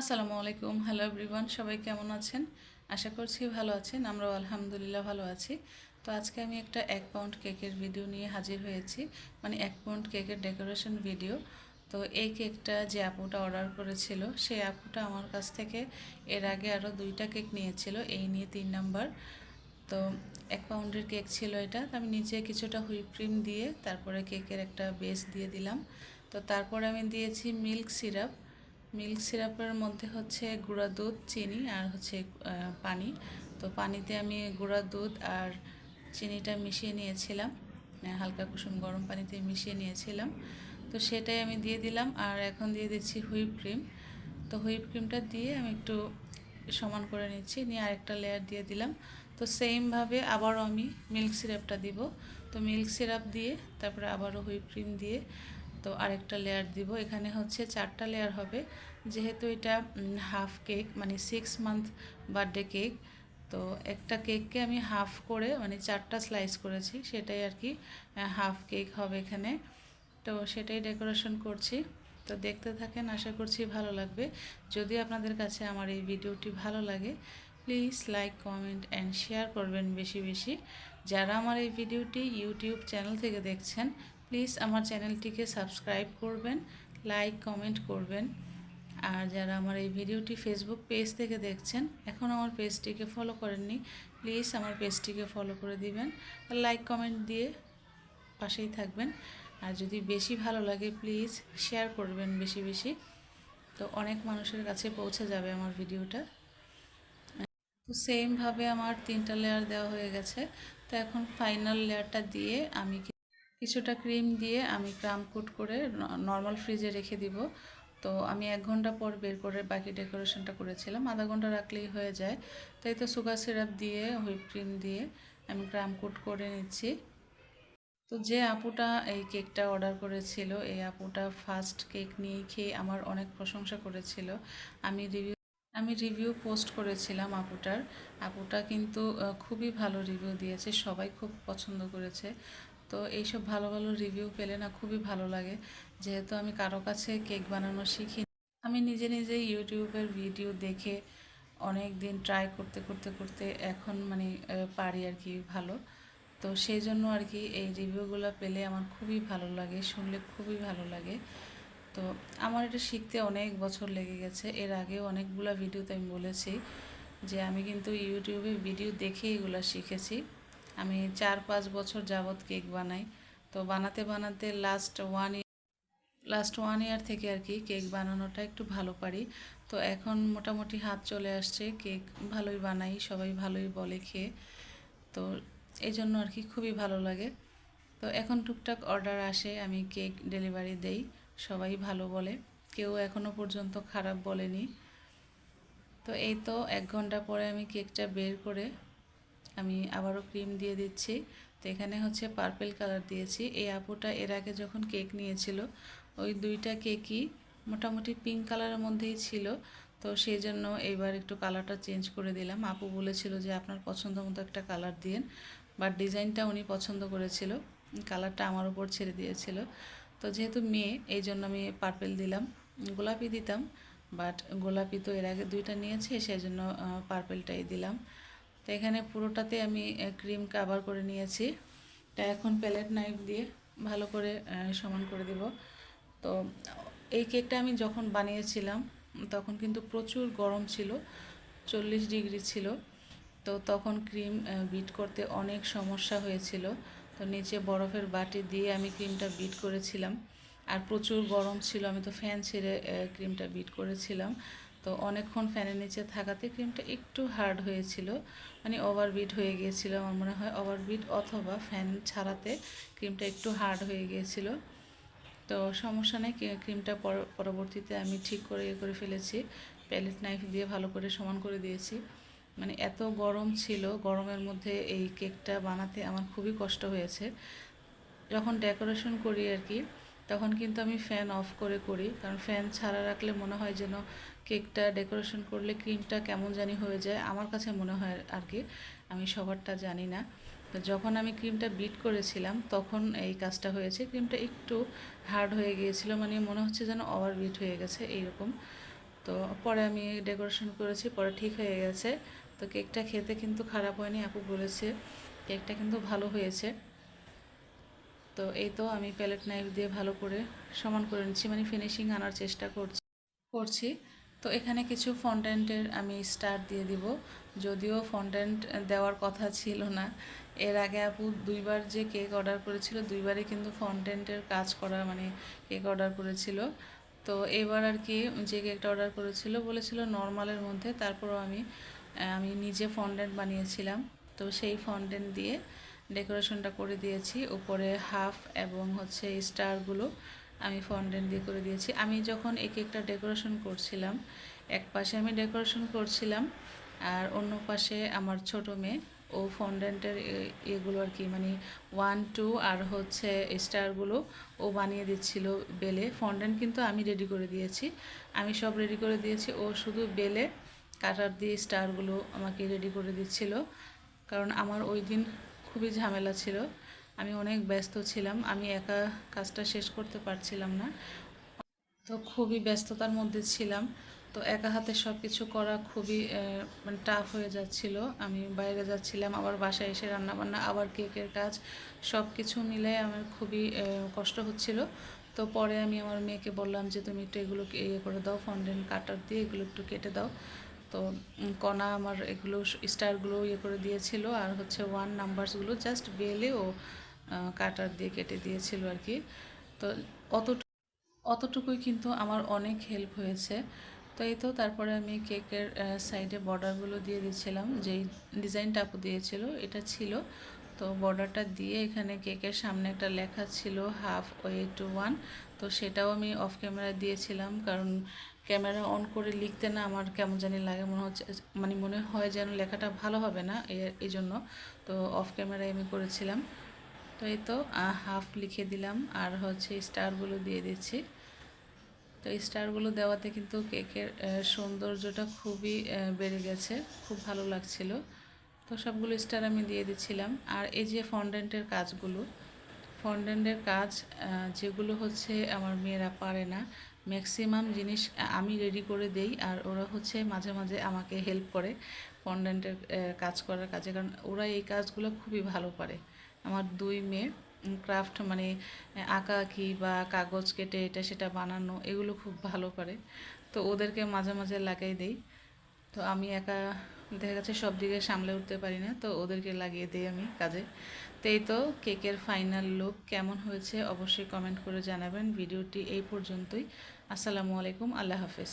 আসসালামু আলাইকুম। Hello everyone সবাই কেমন আছেন? আশা করছি ভালো আছেন, আমরাও আলহামদুলিল্লাহ ভালো আছি। তো আজকে আমি একটা এক পাউন্ড কেকের ভিডিও নিয়ে হাজির হয়েছি মানে এক পাউন্ড কেকের ডেকোরেশন ভিডিও তো এই কেকটা যে আপুটা অর্ডার করেছিল, সেই আপুটা আমার কাছ থেকে এর আগে আরও দুইটা কেক নিয়েছিল, এই নিয়ে তিন নাম্বার তো এক পাউন্ডের কেক ছিল এটা, তো আমি নিচে কিছুটা হুইপ ক্রিম দিয়ে তারপরে কেকের একটা বেস দিয়ে দিলাম। তো তারপরে আমি দিয়েছি মিল্ক সিরাপ মিল্ক সিরাপের মধ্যে হচ্ছে গুঁড়া দুধ, চিনি আর হচ্ছে পানি। তো পানিতে আমি গুঁড়া দুধ আর চিনিটা মিশিয়ে নিয়েছিলাম হালকা কুসুম গরম পানিতে মিশিয়ে নিয়েছিলাম। তো সেটাই আমি দিয়ে দিলাম আর এখন দিয়ে দিচ্ছি হুইপ ক্রিম। তো হুইপ ক্রিমটা দিয়ে আমি একটু সমান করে নিচ্ছি, নিয়ে আরেকটা লেয়ার দিয়ে দিলাম। তো সেমভাবে আবারও আমি মিল্ক সিরাপটা দিব। তো মিল্ক সিরাপ দিয়ে, তারপরে আবারও হুইপ ক্রিম দিয়ে তো আরেকটা লেয়ার দিব। এখানে হচ্ছে চারটা লেয়ার হবে। যেহেতু এটা হাফ কেক মানে সিক্স মান্থ বার্থডে কেক তো একটা কেককে আমি হাফ করে মানে চারটা স্লাইস করেছি, সেটাই আর কি হাফ কেক হবে এখানে। তো সেটাই ডেকোরেশন করছি। তো দেখতে থাকেন, আশা করছি ভালো লাগবে। যদি আপনাদের কাছে আমার এই ভিডিওটি ভালো লাগে please like comment and share করবেন বেশি বেশি। যারা আমার এই ভিডিওটি ইউটিউব চ্যানেল থেকে দেখছেন প্লিজ আমার চ্যানেলটিকে সাবস্ক্রাইব করবেন, লাইক, কমেন্ট করবেন। আর যারা আমার এই ভিডিওটি ফেসবুক পেজ থেকে দেখছেন এখন আমার পেজটিকে ফলো করেননি প্লিজ আমার পেজটিকে ফলো করে দিবেন। লাইক কমেন্ট দিয়ে পাশেই থাকবেন। আর যদি বেশি ভালো লাগে প্লিজ শেয়ার করবেন বেশি বেশি। তো অনেক মানুষের কাছে পৌঁছে যাবে আমার ভিডিওটা। তো সেমভাবে আমার তিনটা লেয়ার দেওয়া হয়ে গেছে। তো এখন ফাইনাল লেয়ারটা দিয়ে আমি কিছুটা ক্রিম দিয়ে আমি ক্রাম কুট করে নর্মাল ফ্রিজে রেখে দিব। তো আমি এক ঘণ্টা পর বের করে বাকি ডেকোরেশনটা করেছিলাম। আধা ঘণ্টা রাখলেই হয়ে যায়। তাই তো সুগার সিরাপ দিয়ে, হুইপ ক্রিম দিয়ে আমি ক্রাম কুট করে নিচ্ছি। তো যে আপুটা এই কেকটা অর্ডার করেছিল, এই আপুটা ফার্স্ট কেক নিয়ে খেয়ে আমার অনেক প্রশংসা করেছিল। আমি রিভিউ আমি রিভিউ পোস্ট করেছিলাম আপুটার। আপুটা কিন্তু খুবই ভালো রিভিউ দিয়েছে, সবাই খুব পছন্দ করেছে। তো এইসব ভালো ভালো রিভিউ পেলে না খুবই ভালো লাগে। যেহেতু আমি কারও কাছে কেক বানানো শিখি আমি নিজে নিজে ইউটিউবের ভিডিও দেখে অনেক দিন ট্রাই করতে করতে করতে এখন মানে পারি আর কি ভালো। তো সেই জন্য আর কি এই রিভিউগুলো পেলে আমার খুবই ভালো লাগে, শুনলে খুবই ভালো লাগে। তো আমার এটা শিখতে অনেক বছর লেগে গেছে। এর আগেও অনেকগুলো ভিডিওতে আমি বলেছি যে আমি কিন্তু ইউটিউবে ভিডিও দেখে এগুলো শিখেছি। আমি চার পাঁচ বছর যাবৎ কেক বানাই। তো বানাতে বানাতে last one year last one year থেকে আর কি কেক বানানোটা একটু ভালো পারি। তো এখন মোটামুটি হাত চলে আসছে, কেক ভালোই বানাই, সবাই ভালোই বলে খেয়ে। তো এই জন্য আর কি খুবই ভালো লাগে। তো এখন টুকটাক অর্ডার আসে, আমি কেক ডেলিভারি দেই, সবাই ভালো বলে। কেউ এখনও পর্যন্ত খারাপ বলেনি। তো এই তো এক ঘণ্টা পরে আমি কেকটা বের করে আমি আবারও ক্রিম দিয়ে দিচ্ছি। তো এখানে হচ্ছে পার্পেল কালার দিয়েছি। এই আপুটা এর আগে যখন কেক নিয়েছিল, ওই দুইটা কেকই মোটামুটি পিঙ্ক কালারের মধ্যেই ছিল। তো সেই জন্য এবার একটু কালারটা চেঞ্জ করে দিলাম। আপু বলেছিল যে, আপনার পছন্দ মতো একটা কালার দিন বাট ডিজাইনটা উনি পছন্দ করেছিল। কালারটা আমার উপর ছেড়ে দিয়েছিল। তো যেহেতু মেয়ে, এই জন্য আমি পার্পেল দিলাম। গোলাপি দিতাম বাট গোলাপি তো এর আগে দুইটা নিয়েছে, সেই জন্য পার্পেলটাই দিলাম। তো এখানে পুরোটাতে আমি ক্রিম কাভার করে নিয়েছি। তা এখন প্যালেট নাইফ দিয়ে ভালো করে সমান করে দিব। তো এই কেকটা আমি যখন বানিয়েছিলাম, তখন কিন্তু প্রচুর গরম ছিল, চল্লিশ ডিগ্রি ছিল। তো তখন ক্রিম বিট করতে অনেক সমস্যা হয়েছিল। তো নিচে বরফের বাটি দিয়ে আমি ক্রিমটা বিট করেছিলাম। আর প্রচুর গরম ছিল, আমি তো ফ্যান ছেড়ে ক্রিমটা বিট করেছিলাম। তো অনেকক্ষণ ফ্যানের নিচে থাকাতে ক্রিমটা একটু হার্ড হয়েছিল। মানে ওভারবিট হয়ে গিয়েছিল আমার মনে হয়। ওভারবিট অথবা ফ্যান ছাড়াতে ক্রিমটা একটু হার্ড হয়ে গিয়েছিল। তো সমস্যা নেই ক্রিমটা পর- পরবর্তীতে আমি ঠিক করে ইয়ে করে ফেলেছি। প্যালেট নাইফ দিয়ে ভালো করে সমান করে দিয়েছি। মানে এত গরম ছিল, গরমের মধ্যে এই কেকটা বানাতে আমার খুবই কষ্ট হয়েছে। যখন ডেকোরেশন করি আর কি তখন কিন্তু আমি ফ্যান অফ করে করি। কারণ ফ্যান ছাড়া রাখলে মনে হয় যেন কেকটা ডেকোরেশন করলে ক্রিমটা কেমন জানি হয়ে যায়। আমার কাছে মনে হয় আর কি, আমি সবারটা জানি না। তো যখন আমি ক্রিমটা বিট করেছিলাম, তখন এই কাজটা হয়েছে। ক্রিমটা একটু হার্ড হয়ে গিয়েছিল মানে মনে হচ্ছে যেন ওভার বিট হয়ে গেছে, এইরকম। তো পরে আমি ডেকোরেশন করেছি, পরে ঠিক হয়ে গেছে। তো কেকটা খেতে কিন্তু খারাপ হয়নি, আপু বলেছে। কেকটা কিন্তু ভালো হয়েছে। তো এই তো আমি প্যালেট নাইফ দিয়ে ভালো করে সমান করে নিচ্ছি মানে ফিনিশিং আনার চেষ্টা করছি করছি। তো এখানে কিছু ফন্টেন্টের আমি স্টার দিয়ে দিব। যদিও ফন্টেন্ট দেওয়ার কথা ছিল না, এর আগে আপু দুইবার যে কেক অর্ডার করেছিল, দুইবারই কিন্তু ফন্টেন্টের কাজ করা মানে কেক অর্ডার করেছিল। তো এবার আর কি যে কেকটা অর্ডার করেছিল, বলেছিল নর্মালের মধ্যে, তারপরও আমি আমি নিজে ফন্ডেন্ট বানিয়েছিলাম। তো সেই ফন্ডেন্ট দিয়ে ডেকোরেশনটা করে দিয়েছি, উপরে হাফ এবং হচ্ছে স্টারগুলো আমি ফন্ডেন্ট দিয়ে করে দিয়েছি। আমি যখন এই কেকটা ডেকোরেশন করছিলাম, এক পাশে আমি ডেকোরেশন করছিলাম আর অন্য পাশে আমার ছোট মেয়ে, ও ফন্ডেন্টের এগুলো আর কি মানে ওয়ান টু আর হচ্ছে স্টারগুলো ও বানিয়ে দিচ্ছিল বেলে। ফন্ডেন্ট কিন্তু আমি রেডি করে দিয়েছি। আমি সব রেডি করে দিয়েছি। ও শুধু বেলে, কাটার দিয়ে স্টারগুলো আমাকে রেডি করে দিচ্ছিল। কারণ আমার ওই দিন খুবই ঝামেলা ছিল। আমি অনেক ব্যস্ত ছিলাম, আমি একা কাজটা শেষ করতে পারছিলাম না। তো খুবই ব্যস্ততার মধ্যে ছিলাম। তো একা হাতে সব কিছু করা খুবই মানে টাফ হয়ে যাচ্ছিল। আমি বাইরে যাচ্ছিলাম, আবার বাসায় এসে রান্নাবান্না, আবার কেকের কাজ সব কিছু মিলে আমার খুবই কষ্ট হচ্ছিল। তো পরে আমি আমার মেয়েকে বললাম যে, তুমি একটু এগুলো ইয়ে করে দাও ফন্ডেন্ট কাটার দিয়ে এগুলো একটু কেটে দাও। তো কণা আমার এগুলো স্টারগুলো ইয়ে করে দিয়েছিল আর হচ্ছে ওয়ান নাম্বারসগুলো জাস্ট বেলে ও কাটার দিয়ে কেটে দিয়েছিল আর কি। তো অতটুকু অতটুকুই কিন্তু আমার অনেক হেল্প হয়েছে। তো এই তো তারপরে আমি কেকের সাইডে বর্ডারগুলো দিয়ে দিয়েছিলাম, যেই ডিজাইনটা আপু দিয়েছিল, এটা ছিল। তো বর্ডারটা দিয়ে এখানে কেকের সামনে একটা লেখা ছিল হাফ ওয়ে টু ওয়ান তো সেটাও আমি অফ ক্যামেরা দিয়েছিলাম, কারণ ক্যামেরা অন করে লিখতে না আমার কেমন জানি লাগে, মনে হচ্ছে মানে মনে হয় যেন লেখাটা ভালো হবে না এই জন্য তো অফ ক্যামেরায় আমি করেছিলাম। তো এই তো হাফ লিখে দিলাম। আর হচ্ছে স্টারগুলো দিয়ে দিচ্ছি। তো স্টারগুলো দেওয়াতে কিন্তু কেকের সৌন্দর্যটা খুবই বেড়ে গেছে। খুব ভালো লাগছিল। তো সবগুলো স্টার আমি দিয়ে দিচ্ছিলাম। আর এই যে ফন্ডেন্টের কাজগুলো ফন্ডেন্টের কাজ যেগুলো হচ্ছে আমার মেয়েরা পারে না ম্যাক্সিমাম জিনিস আমি রেডি করে দেই আর ওরা হচ্ছে মাঝে মাঝে আমাকে হেল্প করে ফন্ডেন্টের কাজ করার কাজে। কারণ ওরা এই কাজগুলো খুবই ভালো করে আমার দুই মেয়ে ক্রাফট মানে আঁকা আঁকি বা কাগজ কেটে এটা সেটা বানানো এগুলো খুব ভালো করে তো ওদেরকে মাঝে মাঝে লাগাই দেই। তো আমি একা দেখা যাচ্ছে সব দিকে সামলে উঠতে পারি না, তো ওদেরকে লাগিয়ে দিই আমি কাজে। তো এই তো কেকের ফাইনাল লুক কেমন হয়েছে অবশ্যই কমেন্ট করে জানাবেন। ভিডিওটি এই পর্যন্তই। আসসালামু আলাইকুম, আল্লাহ হাফেজ।